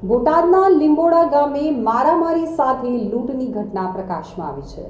બોટાદના લીંબોડા ગામે મારામારી સાથે લૂંટની ઘટના પ્રકાશમાં આવી છે.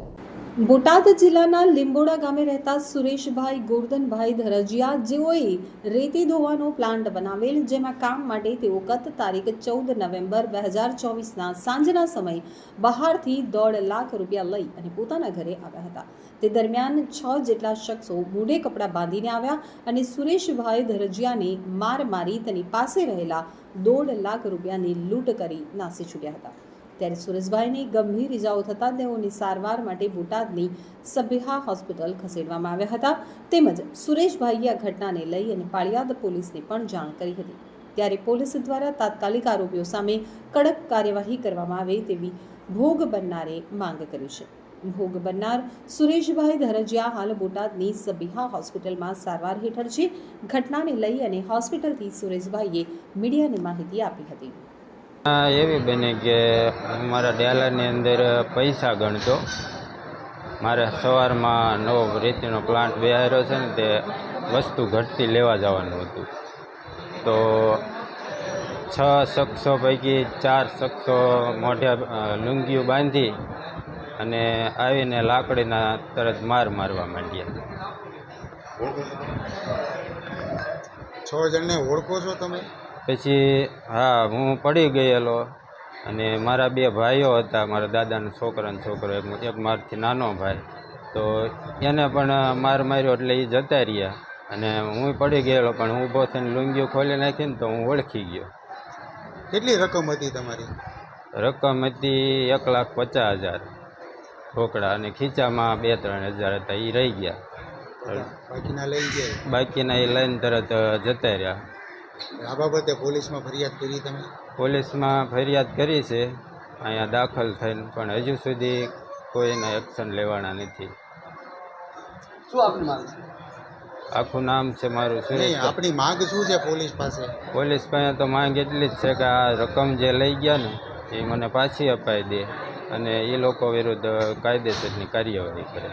બોટાદ જિલ્લાના લીંબોડા ગામે રહેતા સુરેશભાઈ ગોરધનભાઈ ધરજીયા જેઓએ રેતી ધોવાનો પ્લાન્ટ બનાવેલ, જેમાં કામ માટે તેઓ ગત તારીખ ચૌદ નવેમ્બર બે હજાર ચોવીસના સાંજના સમયે બહારથી દોઢ લાખ રૂપિયા લઈ અને પોતાના ઘરે આવ્યા હતા. તે દરમિયાન છ જેટલા શખ્સો મોઢે કપડાં બાંધીને આવ્યા અને સુરેશભાઈ ધરજીયાને માર મારી તેની પાસે રહેલા દોઢ લાખ રૂપિયાની લૂંટ કરી નાસી છૂટ્યા હતા. ત્યારે સુરેશભાઈની ગંભીર ઇજાઓ થતાં તેઓની સારવાર માટે બોટાદની સભ્યહા હોસ્પિટલ ખસેડવામાં આવ્યા હતા. તેમજ સુરેશભાઈએ આ ઘટનાને લઈ અને પાળિયાદ પોલીસને પણ જાણ કરી હતી. ત્યારે પોલીસ દ્વારા તાત્કાલિક આરોપીઓ સામે કડક કાર્યવાહી કરવામાં આવે તેવી ભોગ બનનારે માંગ કરી છે. ભોગ બનનાર સુરેશભાઈ ધરજિયા હાલ બોટાદની સબીહા હોસ્પિટલમાં સારવાર હેઠળ છે. ઘટનાને લઈ અને હોસ્પિટલથી સુરેશભાઈએ મીડિયાને માહિતી આપી હતી. એવી બની કે હું મારા ડેલાની અંદર પૈસા ગણતો મારે સવારમાં નવો રીતનો પ્લાન્ટ બેહાર્યો છે ને તે વસ્તુ ઘટતી લેવા જવાનું હતું. તો છ શખ્સો પૈકી ચાર શખ્સો મોઢા લુંગીઓ બાંધી અને આવીને લાકડીના તરત માર મારવા માંડ્યા. છ જણને ઓળખો છો તમે? પછી હા હું પડી ગયેલો અને મારા બે ભાઈઓ હતા મારા દાદાના છોકરા અને છોકરો એક એક મારથી નાનો ભાઈ. તો એને પણ માર માર્યો એટલે એ જતા રહ્યા અને હું પડી ગયેલો પણ હું ઊભો થઈને લુંગીઓ ખોલી નાખીને તો હું ઓળખી ગયો. કેટલી રકમ હતી તમારી? રકમ હતી એક લાખ પચાસ હજાર. ઢોકળા અને ખીચામાં બે ત્રણ હજાર હતા એ રહી ગયા. બાકીના લઈ ગયા? બાકીના એ લઈને તરત જતા રહ્યા. આ બાબતે પોલીસમાં ફરિયાદ કરી તમે? પોલીસમાં ફરિયાદ કરી છે. અહીંયા દાખલ થઈને પણ હજુ સુધી કોઈને એક્શન લેવાના નથી. શું આપનું માંગ છે? આખું નામ છે મારું શું સુરેશ આપણી માંગ શું છે પોલીસ પાસે? પોલીસ પાસે તો માંગ એટલી જ છે કે આ રકમ જે લઈ ગયા ને એ મને પાછી અપાઈ દે. અને એ લોકો વિરુદ્ધ કાયદેસરની કાર્યવાહી કરે.